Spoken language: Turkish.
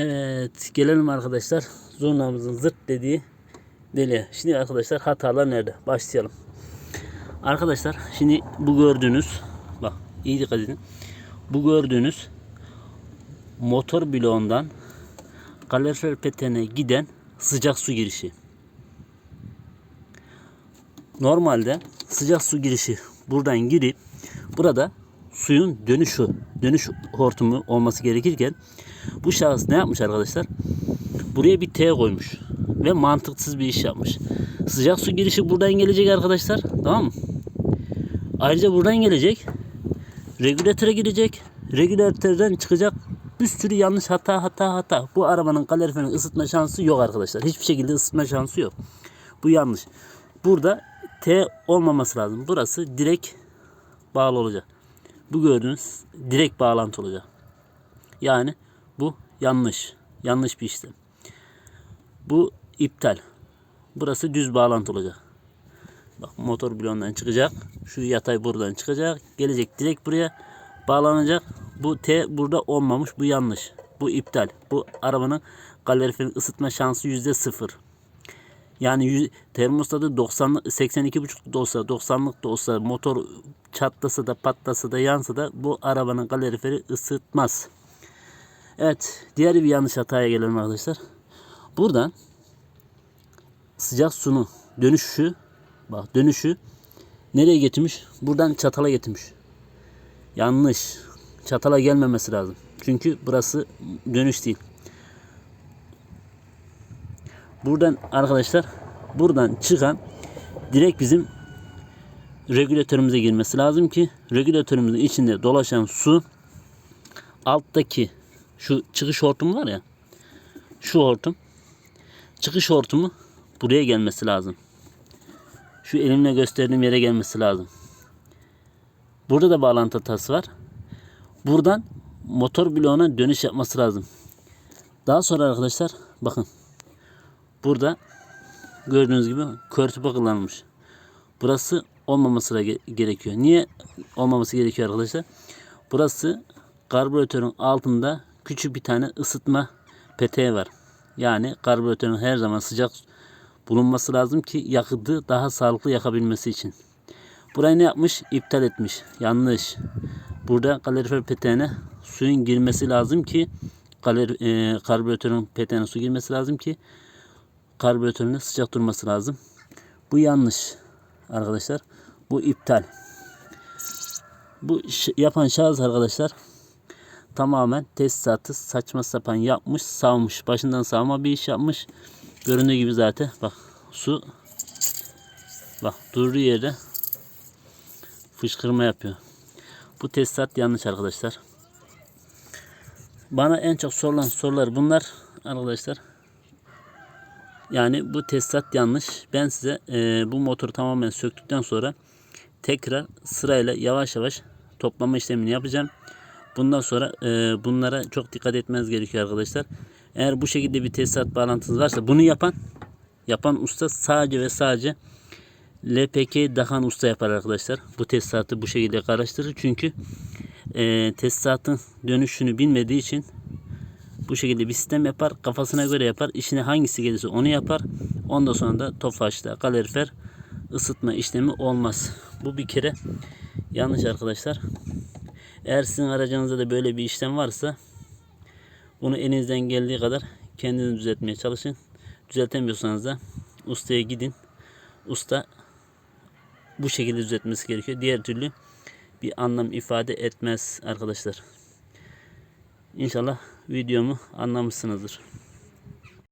Evet gelelim arkadaşlar zurnamızın zırt dediği deliğe. Şimdi arkadaşlar hatalar nerede? Başlayalım. Arkadaşlar şimdi bu gördüğünüz bak iyi dikkat edin. Bu gördüğünüz motor bloğundan kalorifer peteğine giden sıcak su girişi. Normalde sıcak su girişi buradan girip burada suyun dönüşü, dönüş hortumu olması gerekirken bu şahıs ne yapmış arkadaşlar? Buraya bir T koymuş ve mantıksız bir iş yapmış. Sıcak su girişi buradan gelecek arkadaşlar. Tamam mı? Ayrıca buradan gelecek. Regülatöre girecek. Regülatörden çıkacak bir sürü yanlış hata hata hata. Bu arabanın kaloriferini ısıtma şansı yok arkadaşlar. Hiçbir şekilde ısıtma şansı yok. Bu yanlış. Burada T olmaması lazım. Burası direkt bağlı olacak. Bu gördüğünüz direkt bağlantı olacak. Yani bu yanlış. Yanlış bir işlem. Bu iptal. Burası düz bağlantı olacak. Bak motor bloğundan çıkacak. Şu yatay buradan çıkacak. Gelecek direkt buraya bağlanacak. Bu T burada olmamış. Bu yanlış. Bu iptal. Bu arabanın kaloriferin ısıtma şansı yüzde sıfır. Yani termostatı 90 82,5 da olsa 90'lık da olsa motor çatlasa da patlasa da yansa da bu arabanın kaloriferi ısıtmaz. Evet diğer bir yanlış hataya gelelim arkadaşlar. Buradan sıcak sunu dönüşü bak dönüşü nereye getirmiş? Buradan çatala getirmiş. Yanlış. Çatala gelmemesi lazım. Çünkü burası dönüş değil. Buradan arkadaşlar buradan çıkan direkt bizim regülatörümüze girmesi lazım ki regülatörümüzün içinde dolaşan su alttaki şu çıkış hortumu var ya şu hortum çıkış hortumu buraya gelmesi lazım. Şu elimle gösterdiğim yere gelmesi lazım. Burada da bağlantı hatası var. Buradan motor bloğuna dönüş yapması lazım. Daha sonra arkadaşlar bakın Burada gördüğünüz gibi kör tüpe kullanılmış. Burası olmaması gerekiyor. Niye olmaması gerekiyor arkadaşlar? Burası karbüratörün altında küçük bir tane ısıtma peteği var. Yani karbüratörün her zaman sıcak bulunması lazım ki yakıtı daha sağlıklı yakabilmesi için. Burayı ne yapmış? İptal etmiş. Yanlış. Burada kalorifer peteğine suyun girmesi lazım ki kalori, e, karbüratörün peteğine su girmesi lazım ki karbüratöründe sıcak durması lazım. Bu yanlış arkadaşlar. Bu iptal. Bu yapan şahıs arkadaşlar tamamen tesisatı saçma sapan yapmış, savmış. Başından savma bir iş yapmış. Göründüğü gibi zaten bak su bak durduğu yerde fışkırma yapıyor. Bu tesisat yanlış arkadaşlar. Bana en çok sorulan sorular bunlar arkadaşlar. Yani bu tesisat yanlış. Ben size e, bu motoru tamamen söktükten sonra tekrar sırayla yavaş yavaş toplama işlemini yapacağım. Bundan sonra e, bunlara çok dikkat etmeniz gerekiyor arkadaşlar. Eğer bu şekilde bir tesisat bağlantınız varsa bunu yapan yapan usta sadece ve sadece LPK Dahan usta yapar arkadaşlar. Bu tesisatı bu şekilde karıştırır. Çünkü e, tesisatın dönüşünü bilmediği için bu şekilde bir sistem yapar. Kafasına göre yapar. İşine hangisi gelirse onu yapar. Ondan sonra da tofaşta kalorifer ısıtma işlemi olmaz. Bu bir kere yanlış arkadaşlar. Eğer sizin aracınızda da böyle bir işlem varsa bunu elinizden geldiği kadar kendiniz düzeltmeye çalışın. Düzeltemiyorsanız da ustaya gidin. Usta bu şekilde düzeltmesi gerekiyor. Diğer türlü bir anlam ifade etmez arkadaşlar. İnşallah videomu anlamışsınızdır.